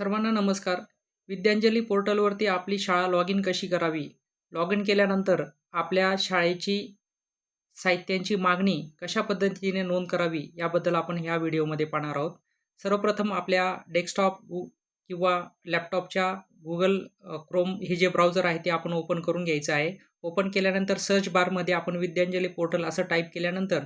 सर्वांना नमस्कार. विद्यांजली पोर्टलवरती आपली शाळा लॉग इन कशी करावी? लॉग इन केल्यानंतर आपल्या शाळेची साहित्यांची मागणी कशा पद्धतीने नोंद करावी याबद्दल आपण ह्या व्हिडिओमध्ये पाहणार आहोत. सर्वप्रथम आपल्या डेस्कटॉप किंवा लॅपटॉपच्या गुगल क्रोम हे जे ब्राउझर आहे ते आपण ओपन करून घ्यायचं आहे. ओपन केल्यानंतर सर्च बारमध्ये आपण विद्यांजली पोर्टल असं टाईप केल्यानंतर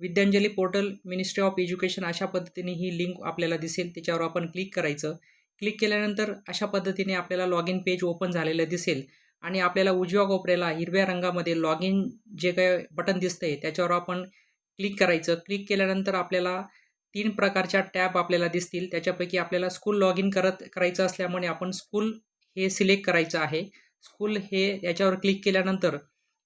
Vidyanjali portal ministry of education अशा पद्धतीने ही लिंक आपल्याला दिसेल. त्याच्यावर आपण क्लिक करायचं. क्लिक केल्यानंतर अशा पद्धतीने आपल्याला लॉग इन पेज ओपन झालेलं दिसेल. आणि आपल्याला उजव्या कोपऱ्याला हिरव्या रंगामध्ये लॉग इन जे काय बटन दिसतंय त्याच्यावर आपण क्लिक करायचं. क्लिक केल्यानंतर आपल्याला तीन प्रकारच्या टॅब आपल्याला दिसतील. त्याच्यापैकी आपल्याला स्कूल लॉग इन करत करायचं असल्यामुळे आपण स्कूल हे सिलेक्ट करायचं आहे. स्कूल हे याच्यावर क्लिक केल्यानंतर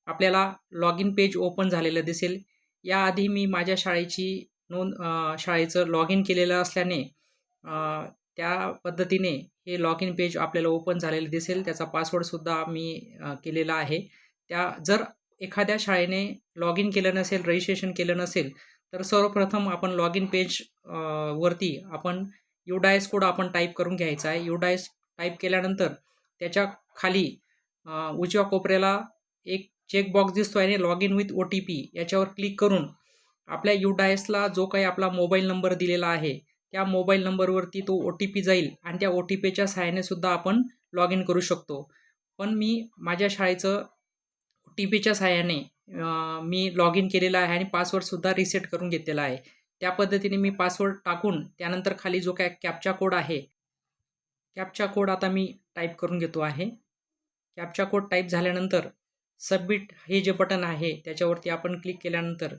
आपल्याला लॉग इन पेज ओपन झालेलं दिसेल. याआधी मी माझ्या शाळेची नोंद शाळेचं लॉग इन केलेलं असल्याने त्या पद्धतीने हे लॉग इन पेज आपल्याला ओपन झालेलं दिसेल. त्याचा पासवर्डसुद्धा मी केलेला आहे. त्या जर एखाद्या शाळेने लॉग इन केलं नसेल रजिस्ट्रेशन केलं नसेल तर सर्वप्रथम आपण लॉग इन पेज वरती आपण युडायस कोड आपण टाईप करून घ्यायचा आहे. युडायस टाईप केल्यानंतर त्याच्याखाली उजव्या कोपऱ्याला एक चेकबॉक्स दिसतो आहे log in with O T P याच्यावर क्लिक करून आपल्या युडायसला जो काही आपला मोबाईल नंबर दिलेला आहे त्या मोबाईल नंबरवरती तो ओ टी पी जाईल आणि त्या ओ टी पीच्या सहाय्याने सुद्धा आपण लॉग इन करू शकतो. पण मी माझ्या शाळेचं ओ टी पीच्या सहाय्याने मी लॉग इन केलेलं आहे आणि पासवर्डसुद्धा रिसेट करून घेतलेला आहे. त्या पद्धतीने मी पासवर्ड टाकून त्यानंतर खाली जो काय कॅपचा कोड आहे कॅपचा कोड आता मी टाईप करून घेतो आहे. कॅपचा कोड टाईप झाल्यानंतर सबमिट हे जे बटन आहे त्याच्यावरती आपण क्लिक केल्यानंतर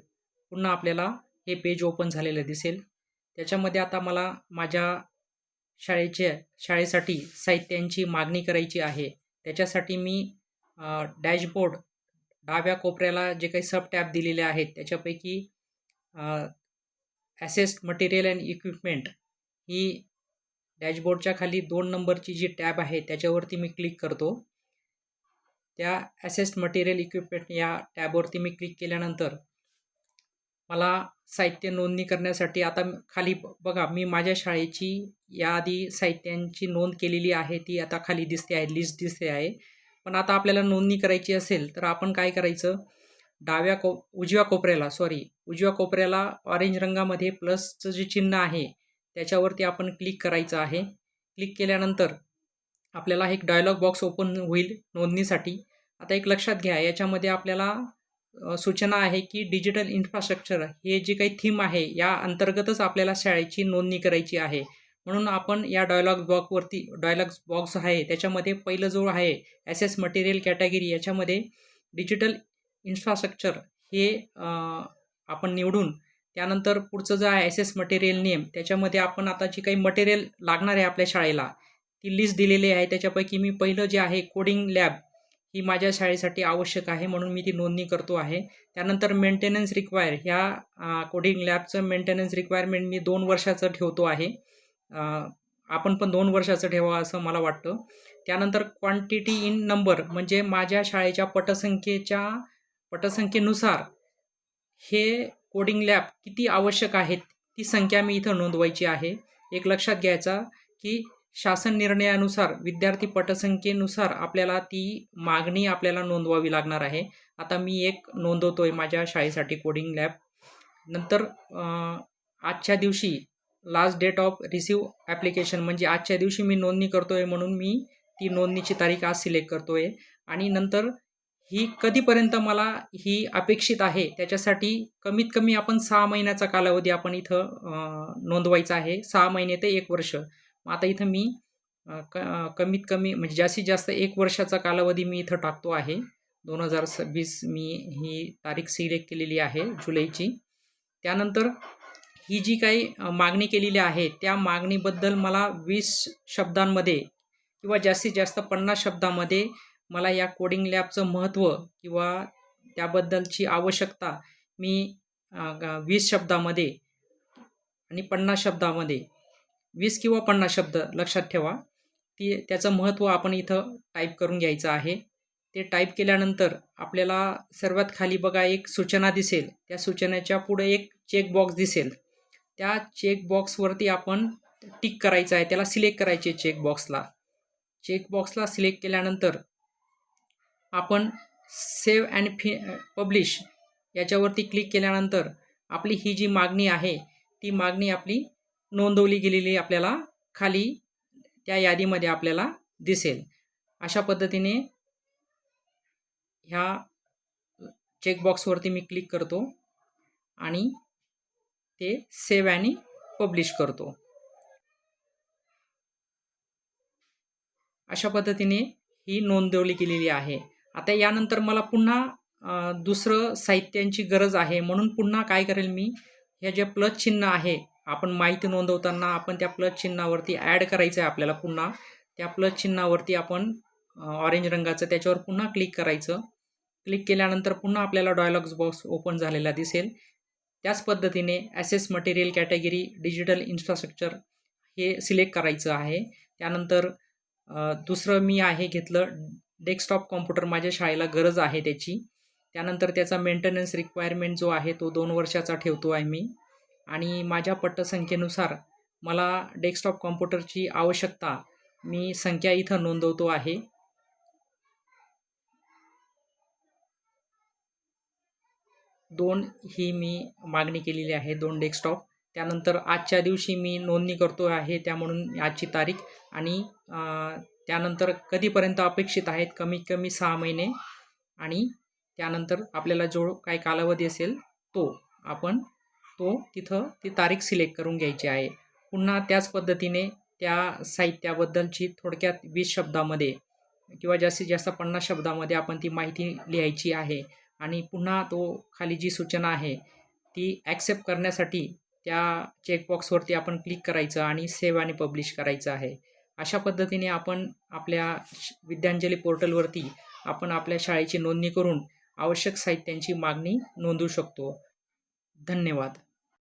पुन्हा आपल्याला हे पेज ओपन झालेलं दिसेल. त्याच्यामध्ये आता मला माझ्या शाळेच्या शाळेसाठी साहित्यांची मागणी करायची आहे. त्याच्यासाठी मी डॅशबोर्ड डाव्या कोपऱ्याला जे काही सब टॅब दिलेले आहेत त्याच्यापैकी ॲसेस्ट मटेरियल अँड इक्विपमेंट ही डॅशबोर्डच्या खाली दोन नंबरची जी टॅब आहे त्याच्यावरती मी क्लिक करतो. त्या ॲसेस्ट मटेरियल इक्विपमेंट या टॅबवरती मी क्लिक केल्यानंतर मला साहित्य नोंदणी करण्यासाठी आता खाली बघा मी माझ्या शाळेची याआधी साहित्यांची नोंद केलेली आहे ती आता खाली दिसते आहे लिस्ट दिसते आहे. पण आता आपल्याला नोंदणी करायची असेल तर आपण काय करायचं? डाव्या को उजव्या कोपऱ्याला सॉरी उजव्या कोपऱ्याला ऑरेंज रंगामध्ये प्लसचं जे चिन्ह आहे त्याच्यावरती आपण क्लिक करायचं आहे. क्लिक केल्यानंतर आपल्याला एक डायलॉग बॉक्स ओपन होईल नोंदणीसाठी. आता एक लक्षात घ्या याच्यामध्ये आपल्याला सूचना आहे की डिजिटल इन्फ्रास्ट्रक्चर हे जे काही थीम आहे या अंतर्गतच आपल्याला शाळेची नोंदणी करायची आहे. म्हणून आपण या डायलॉग बॉक्सवरती डायलॉग बॉक्स आहे त्याच्यामध्ये पहिलं जो आहे एस एस मटेरियल कॅटेगरी याच्यामध्ये डिजिटल इन्फ्रास्ट्रक्चर हे आपण निवडून त्यानंतर पुढचं जो आहे एस एस मटेरियल नेम त्याच्यामध्ये आपण आता जी काही मटेरियल लागणार आहे आपल्या शाळेला ती लिस्ट दिलेली आहे. त्याच्यापैकी मी पहिलं जे आहे कोडिंग लॅब ही माझ्या शाळेसाठी आवश्यक आहे म्हणून मी ती नोंदणी करतो आहे. त्यानंतर मेंटेनन्स रिक्वायर ह्या कोडिंग लॅबचं मेंटेनन्स रिक्वायरमेंट मी दोन वर्षाचं ठेवतो आहे. आपण पण दोन वर्षाचं ठेवा असं मला वाटतं. त्यानंतर क्वांटिटी इन नंबर म्हणजे माझ्या शाळेच्या पटसंख्येच्या पटसंख्येनुसार हे कोडिंग लॅब किती आवश्यक आहेत ती संख्या मी इथं नोंदवायची आहे. एक लक्षात घ्यायचा की शासन निर्णयानुसार विद्यार्थी पटसंख्येनुसार आपल्याला ती मागणी आपल्याला नोंदवावी लागणार आहे. आता मी एक नोंदवतो आहे माझ्या शाळेसाठी कोडिंग लॅब नंतर आजच्या दिवशी last date of receive application म्हणजे आजच्या दिवशी मी नोंदणी करतो आहे म्हणून मी ती नोंदणीची तारीख आज सिलेक्ट करतो आहे आणि नंतर ही कधीपर्यंत मला ही अपेक्षित आहे त्याच्यासाठी कमीत कमी आपण सहा महिन्याचा कालावधी आपण इथं नोंदवायचा आहे. सहा महिने ते एक वर्ष. मग आता इथं मी क कमीत कमी म्हणजे जास्तीत जास्त एक वर्षाचा कालावधी मी इथं टाकतो आहे. दोन हजार सव्वीस मी ही तारीख सिलेक्ट केलेली आहे जुलैची. त्यानंतर ही जी काही मागणी केलेली आहे त्या मागणीबद्दल मला वीस शब्दांमध्ये किंवा जास्तीत जास्त पन्नास शब्दामध्ये मला या कोडिंग लॅबचं महत्त्व किंवा त्याबद्दलची आवश्यकता मी वीस शब्दामध्ये आणि पन्नास शब्दामध्ये वीस किंवा पन्नास शब्द लक्षात ठेवा. ती त्याचं महत्त्व आपण इथं टाईप करून घ्यायचं आहे. ते टाईप केल्यानंतर आपल्याला सर्वात खाली बघा एक सूचना दिसेल. त्या सूचनेच्या पुढे एक चेक बॉक्स दिसेल. त्या चेक बॉक्सवरती आपण टिक करायचं आहे. त्याला सिलेक्ट करायचे चेकबॉक्सला चेकबॉक्सला सिलेक्ट केल्यानंतर आपण सेव्ह अँड फि पब्लिश याच्यावरती क्लिक केल्यानंतर आपली ही जी मागणी आहे ती मागणी आपली नोंदवली गेलेली आपल्याला खाली त्या यादीमध्ये आपल्याला दिसेल. अशा पद्धतीने ह्या चेकबॉक्सवरती मी क्लिक करतो आणि ते सेव्ह आणि पब्लिश करतो. अशा पद्धतीने ही नोंदवली गेलेली आहे. आता यानंतर मला पुन्हा दुसरं साहित्यांची गरज आहे. म्हणून पुन्हा काय करेल मी? ह्या जे प्लस चिन्ह आहे आपण माहिती नोंदवताना आपण त्या प्लस चिन्हावरती ॲड करायचं आहे आपल्याला पुन्हा. त्या प्लस चिन्हावरती आपण ऑरेंज रंगाचं त्याच्यावर पुन्हा क्लिक करायचं. क्लिक केल्यानंतर पुन्हा आपल्याला डायलॉग्स बॉक्स ओपन झालेला दिसेल. त्याच पद्धतीने asset material category digital infrastructure हे सिलेक्ट करायचं आहे. त्यानंतर दुसरं मी आहे घेतलं डेस्कटॉप कॉम्प्युटर माझ्या शाळेला गरज आहे त्याची. त्यानंतर त्याचा मेंटेनन्स रिक्वायरमेंट जो आहे तो दोन वर्षाचा ठेवतो आहे मी. आणि माझ्या पट्टसंख्येनुसार मला डेस्कटॉप कॉम्प्युटरची आवश्यकता मी संख्या इथं नोंदवतो आहे. दोन ही मी मागणी केलेली आहे दोन डेस्कटॉप. त्यानंतर आजच्या दिवशी मी नोंदणी करतो आहे त्या म्हणून आजची तारीख. आणि त्यानंतर कधीपर्यंत अपेक्षित आहेत कमीत कमी सहा महिने. आणि त्यानंतर आपल्याला जो काही कालावधी असेल तो आपण तो तिथं ती तारीख सिलेक्ट करून घ्यायची आहे. पुन्हा त्याच पद्धतीने त्या साहित्याबद्दलची थोडक्यात वीस शब्दामध्ये किंवा जास्तीत जास्त पन्नास शब्दामध्ये आपण ती माहिती लिहायची आहे. आणि पुन्हा तो खाली जी सूचना आहे ती ॲक्सेप्ट करण्यासाठी त्या चेकबॉक्सवरती आपण क्लिक करायचं आणि सेव्ह आणि पब्लिश करायचं आहे. अशा पद्धतीने आपण आपल्या विद्यांजली पोर्टलवरती आपण आपल्या शाळेची नोंदणी करून आवश्यक साहित्यांची मागणी नोंदवू शकतो. धन्यवाद.